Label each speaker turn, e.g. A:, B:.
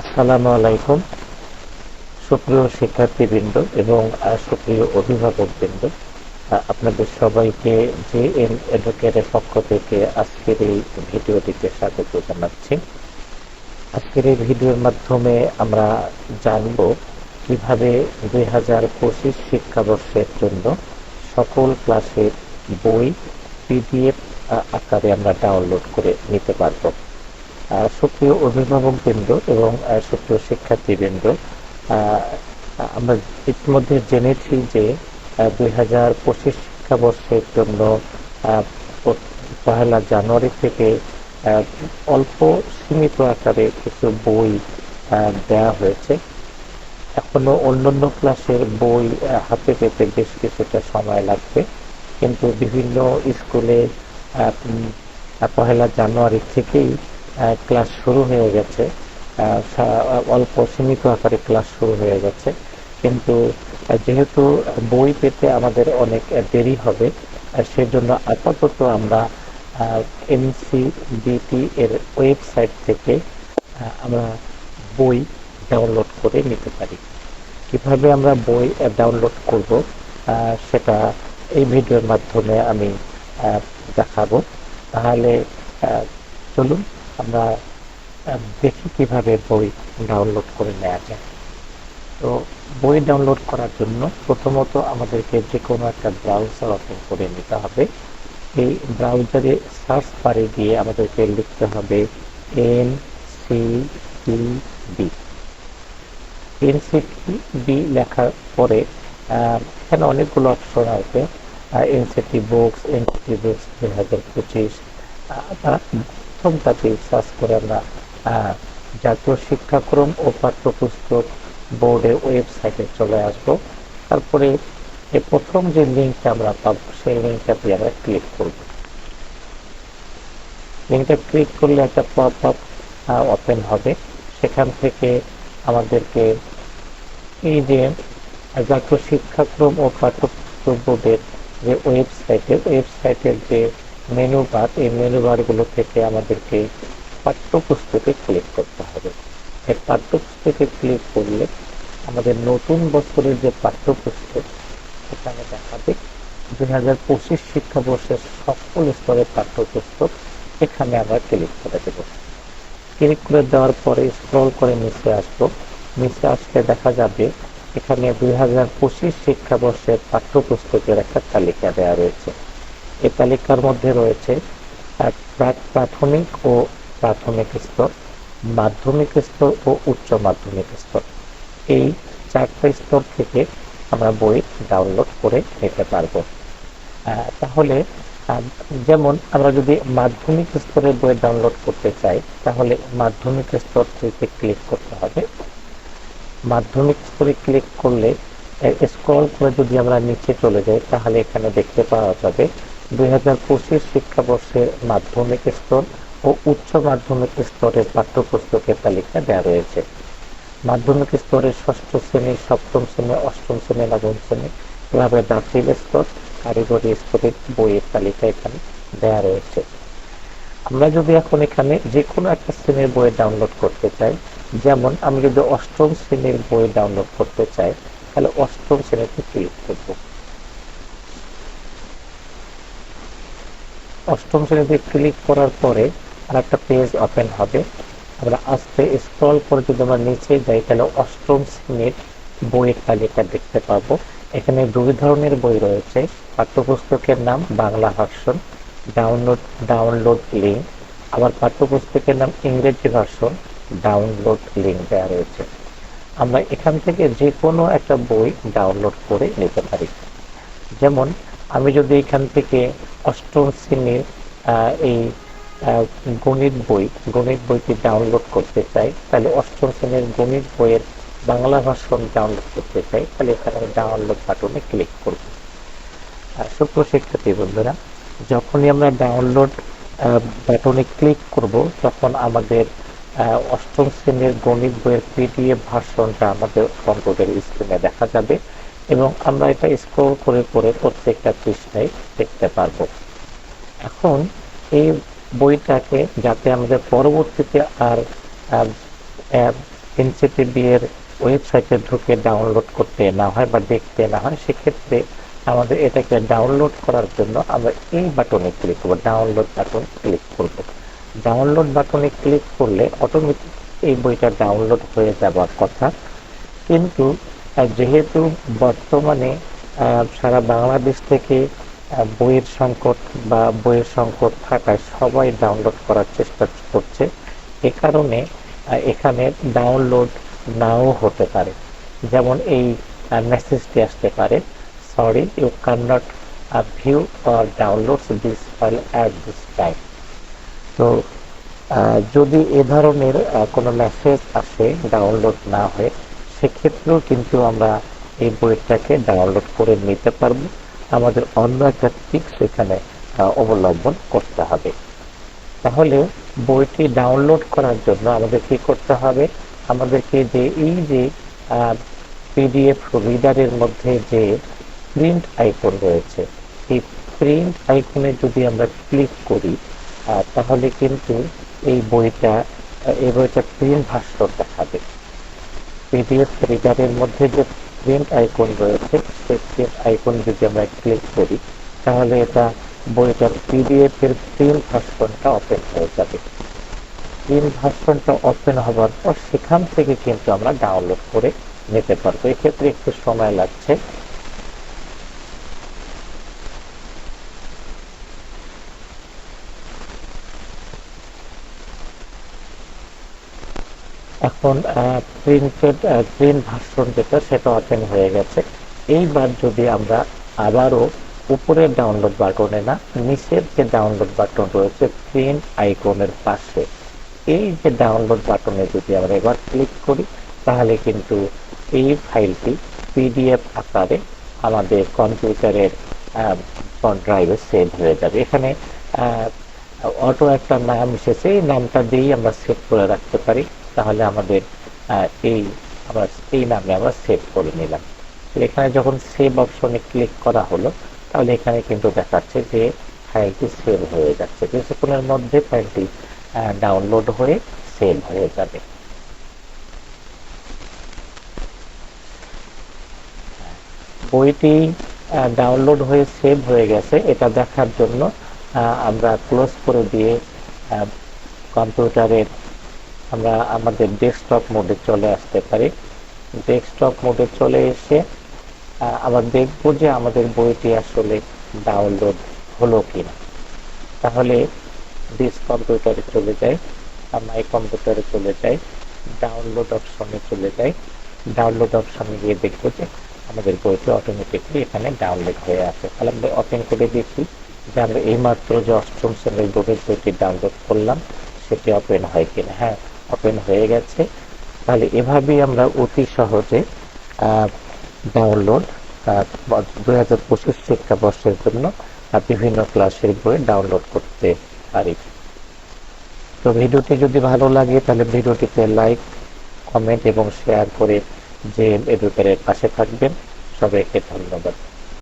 A: আসসালামু আলাইকুম। সুপ্রিয় শিক্ষার্থীবৃন্দ এবং সুপ্রিয় অভিভাবকবৃন্দ আপনাদের সবাইকে জে এম এডুকেটের পক্ষ থেকে আজকের এই ভিডিওটিতে স্বাগত জানাচ্ছি। আজকের এই ভিডিওর মাধ্যমে আমরা জানব কীভাবে দুই হাজার পঁচিশ শিক্ষাবর্ষের জন্য সকল ক্লাসের বই পিডিএফ আকারে আমরা ডাউনলোড করে নিতে পারব। আহ, অভিভাবক অভিভাবকবৃন্দ এবং সক্রিয় সুপ্রিয় শিক্ষার্থীবৃন্দ আমরা ইতিমধ্যে জেনেছি যে দুই হাজার পঁচিশ শিক্ষাবর্ষের জন্য পহেলা জানুয়ারি থেকে অল্প সীমিত আকারে কিছু বই দেওয়া হয়েছে। এখনও অন্যান্য ক্লাসের বই হাতে পেতে বেশ কিছুটা সময় লাগবে। কিন্তু বিভিন্ন স্কুলে পহেলা জানুয়ারি থেকেই ক্লাস শুরু হয়ে গেছে। অল্প সীমিত আকারে ক্লাস শুরু হয়ে গেছে। কিন্তু যেহেতু বই পেতে আমাদের অনেক দেরি হবে সেজন্য আপাতত আমরা এনসিবিটি এর ওয়েবসাইট থেকে আমরা বই ডাউনলোড করে নিতে পারি। কীভাবে আমরা বই ডাউনলোড করব সেটা এই ভিডিওর মাধ্যমে আমি দেখাবো। তাহলে চলুন আমরা দেখি কীভাবে বই ডাউনলোড করে নেওয়া যায়। তো বই ডাউনলোড করার জন্য প্রথমত আমাদেরকে যে কোনো একটা ব্রাউজার ওপেন করে নিতে হবে। এই ব্রাউজারে সার্চ বারে গিয়ে আমাদেরকে লিখতে হবে N C B N NCT B লেখার পরে এখানে অনেকগুলো অপশন আছে। এনসিটি বুকস এনসিটি বুকস দুই হাজার পঁচিশ। প্রথমটাতে সার্চ করে আমরা জাতীয় শিক্ষাক্রম ও পাঠ্যপুস্তক বোর্ডের ওয়েবসাইটে চলে আসব। তারপরে এই প্রথম যে লিঙ্কটা আমরা পাবো, সেই লিঙ্কটাতে আমরা ক্লিক করব। লিঙ্কটা ক্লিক করলে একটা পপ আপ ওপেন হবে। সেখান থেকে আমাদেরকে এই যে, জাতীয় শিক্ষাক্রম ও পাঠ্যপুস্তক বোর্ডের যে ওয়েবসাইটের ওয়েবসাইটের যে মেনু বার এই মেনু বারগুলো থেকে আমাদেরকে পাঠ্যপুস্তকে ক্লিক করতে হবে। এই পাঠ্যপুস্তকে ক্লিক করলে আমাদের নতুন বছরের যে পাঠ্যপুস্তক, সেখানে দেখাবে দুই হাজার পঁচিশ শিক্ষাবর্ষের সকল স্তরের পাঠ্যপুস্তক এখানে আমরা ক্লিক করে দেবো। ক্লিক করে দেওয়ার পরে স্ক্রল করে নিচে আসব। নিচে আসলে দেখা যাবে এখানে দুই হাজার পঁচিশ শিক্ষাবর্ষের পাঠ্যপুস্তকের একটা তালিকা দেওয়া রয়েছে। এই তালিকার মধ্যে রয়েছে প্রাথমিক ও প্রাথমিক স্তর, মাধ্যমিক স্তর ও উচ্চ মাধ্যমিক স্তর। এই চারটা স্তর থেকে আমরা বই ডাউনলোড করে নিতে পারব। তাহলে যেমন আমরা যদি মাধ্যমিক স্তরের বই ডাউনলোড করতে চাই, তাহলে মাধ্যমিক স্তর থেকে ক্লিক করতে হবে। মাধ্যমিক স্তরে ক্লিক করলে স্ক্রল করে যদি আমরা নিচে চলে যাই, তাহলে এখানে দেখতে পাওয়া যাবে দুই হাজার পঁচিশ মাধ্যমিক স্তর ও উচ্চ মাধ্যমিক স্তরের পাঠ্যপুস্তকের তালিকা দেওয়া রয়েছে। মাধ্যমিক স্তরের ষষ্ঠ শ্রেণি, সপ্তম শ্রেণি, অষ্টম শ্রেণি নবম শ্রেণি এভাবে দাখিল স্তর, কারিগরি স্তরের বইয়ের তালিকা এখানে দেওয়া রয়েছে। আমরা যদি এখন এখানে যে কোনো একটা শ্রেণির বই ডাউনলোড করতে চাই, যেমন আমি যদি অষ্টম শ্রেণির বই ডাউনলোড করতে চাই, তাহলে অষ্টম শ্রেণীতে ক্লিক করব। অষ্টম শ্রেণীতে ক্লিক করার পরে আর একটা পেজ ওপেন হবে। আমরা আস্তে স্ক্রল করে যদি আমরা নিচে যাই, তাহলে অষ্টম শ্রেণির বইয়ের তালিকা দেখতে পাবো। এখানে দুই ধরনের বই রয়েছে। পাঠ্যপুস্তকের নাম Bangla version download download link আবার পাঠ্যপুস্তকের নাম ইংরেজি ভার্সন ডাউনলোড লিঙ্ক দেওয়া রয়েছে। আমরা এখান থেকে যে কোনো একটা বই ডাউনলোড করে নিতে পারি। যেমন আমি যদি এখান থেকে অষ্টম শ্রেণির এই গণিত বই, গণিত বইটি ডাউনলোড করতে চাই, তাহলে অষ্টম শ্রেণির গণিত বইয়ের বাংলা ভাষণ ডাউনলোড করতে চাই, তাহলে এখানে ডাউনলোড বাটনে ক্লিক করব। আর সুপ্র শিক্ষার্থী বন্ধুরা, যখনই আমরা ডাউনলোড বাটনে ক্লিক করব, তখন আমাদের অষ্টম শ্রেণির গণিত বইয়ের পিডিএফ ভার্সনটা আমাদের কম্পিউটার স্ক্রিনে দেখা যাবে। এবং আমরা এটা স্ক্রল করে করে প্রত্যেকটা পৃষ্ঠায় দেখতে পারব। এখন এই বইটাকে যাতে আমাদের পরবর্তীতে আর এনসিটিবি এর ওয়েবসাইটে ঢুকে ডাউনলোড করতে না হয় বা দেখতে না হয়, সেক্ষেত্রে আমাদের এটাকে ডাউনলোড করার জন্য আমরা এই বাটনে ক্লিক করব ডাউনলোড বাটন ক্লিক করব। ডাউনলোড বাটনে ক্লিক করলে অটোমেটিক এই বইটা ডাউনলোড হয়ে যাওয়ার কথা। কিন্তু যেহেতু বর্তমানে সারা বাংলাদেশ থেকে বইয়ের সংকট বা বইয়ের সংকট থাকায় সবাই ডাউনলোড করার চেষ্টা করছে। এ কারণে এখানে ডাউনলোড নাও হতে পারে। যেমন এই মেসেজটি আসতে পারে sorry you can not view or download this file at this time তো যদি এ ধরনের কোনো মেসেজ আসে ডাউনলোড না হয়ে সেক্ষেত্রেও কিন্তু আমরা এই বইটাকে ডাউনলোড করে নিতে পারব। আমাদের অন্য একটা ট্রিক সেখানে অবলম্বন করতে হবে। তাহলে বইটি ডাউনলোড করার জন্য আমাদের কি করতে হবে? আমাদেরকে যে, এই যে পিডিএফ রিডারের মধ্যে যে প্রিন্ট আইকন রয়েছে, এই প্রিন্ট আইকনে যদি আমরা ক্লিক করি তাহলে কিন্তু এই বইটা এই বইটা প্রিন্ট ভাস্কর দেখাবে। পিডিএফ রিডারের মধ্যে যে প্রিন্ট আইকন রয়েছে, সেই প্রিন্ট আইকন যদি আমরা ক্লিক করি, তাহলে এটা বইটার পিডিএফ এর প্রিন্ট ভার্সনটা ওপেন হয়ে যাবে। প্রিন্ট ভার্সনটা ওপেন হওয়ার পর সেখান থেকে কিন্তু আমরা ডাউনলোড করে নিতে পারব। এক্ষেত্রে একটু সময় লাগছে। এখন প্রিন্টেড প্রিন্ট ভার্সন যেটা, সেটা ওপেন হয়ে গেছে। এইবার যদি আমরা আবারও উপরের ডাউনলোড বাটনে না, নিচের যে ডাউনলোড বাটন রয়েছে প্রিন্ট আইকনের পাশে, এই যে ডাউনলোড বাটনে যদি আমরা এবার ক্লিক করি, তাহলে কিন্তু এই ফাইলটি পিডিএফ আকারে আমাদের কম্পিউটারের ড্রাইভে সেভ হয়ে যাবে। এখানে অটো একটা নাম এসেছে, এই নামটা দিয়েই আমরা সেভ করে রাখতে পারি। তাহলে আমাদের এই, আমরা এই নামে আমরা সেভ করে নিলাম। এখানে যখন সেভ অপশনে ক্লিক করা হলো, তাহলে এখানে কিন্তু দেখাচ্ছে যে ফাইলটি সেভ হয়ে যাচ্ছে। কিছুক্ষণের মধ্যে ফাইলটি ডাউনলোড হয়ে সেভ হয়ে যাবে। বইটি ডাউনলোড হয়ে সেভ হয়ে গেছে। এটা দেখার জন্য আমরা ক্লোজ করে দিয়ে কম্পিউটারের আমরা আমাদের ডেস্কটপ মোডে চলে আসতে পারি। ডেস্কটপ মোডে চলে এসে আবার দেখব যে আমাদের বইটি আসলে ডাউনলোড হলো কিনা। তাহলে ডিস কম্পিউটারে চলে যাই মাই কম্পিউটারে চলে যাই ডাউনলোড অপশনে চলে যাই। ডাউনলোড অপশনে গিয়ে দেখব যে আমাদের বইটি অটোমেটিকলি এখানে ডাউনলোড হয়ে আছে। তাহলে আমরা ওপেন করে দেখি যে আমরা এইমাত্র যে অষ্টম শ্রেণির বইয়ের বইটি ডাউনলোড করলাম, সেটি ওপেন হয় কিনা। হ্যাঁ ওপেন হয়ে গেছে। তাহলে এভাবেই আমরা অতি সহজে ডাউনলোড দুই হাজার পঁচিশ শিক্ষাবর্ষের জন্য বিভিন্ন ক্লাসের বই ডাউনলোড করতে পারি। তো ভিডিওটি যদি ভালো লাগে, তাহলে ভিডিওটিতে লাইক কমেন্ট এবং শেয়ার করে যে এডুকেটের পাশে থাকবেন। সবাইকে ধন্যবাদ।